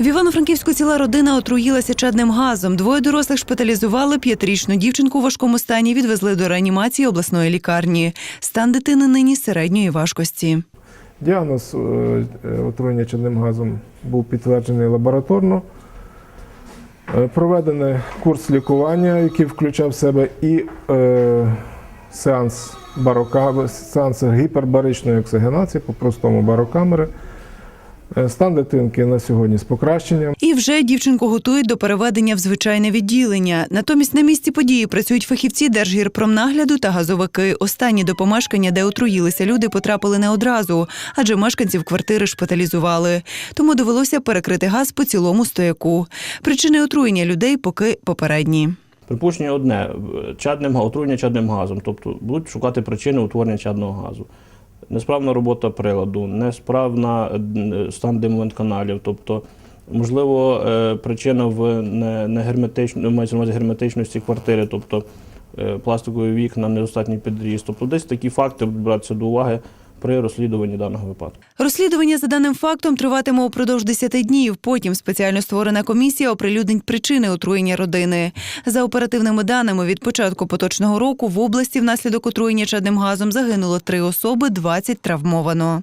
В Івано-Франківську ціла родина отруїлася чадним газом. Двоє дорослих шпиталізували п'ятирічну дівчинку у важкому стані. Відвезли до реанімації обласної лікарні. Стан дитини нині середньої важкості. Діагноз е, е, отруєння чадним газом був підтверджений лабораторно. Е, Проведений курс лікування, який включав в себе і е, сеанс барока, сеанс гіпербаричної оксигенації, по-простому барокамери. Е, Стан дитинки на сьогодні з покращенням. І вже дівчинку готують до переведення в звичайне відділення. Натомість на місці події працюють фахівці Держгірпромнагляду та газовики. Останні до помешкання, де отруїлися люди, потрапили не одразу, адже мешканців квартири шпиталізували. Тому довелося перекрити газ по цілому стояку. Причини отруєння людей поки попередні. Припущення одне чадним отруєння чадним газом, тобто будуть шукати причини утворення чадного газу. Несправна робота приладу, несправна стан стан димовентканалів, тобто, можливо, е, причина в не, не герметично, мається на герметичності квартири, тобто е, пластикові вікна, недостатній підріз. Тобто десь такі факти будуть братися до уваги при розслідуванні даного випадку. Розслідування за даним фактом триватиме упродовж 10 днів. Потім спеціально створена комісія оприлюднить причини отруєння родини. За оперативними даними, від початку поточного року в області внаслідок отруєння чадним газом загинуло три особи, 20 травмовано.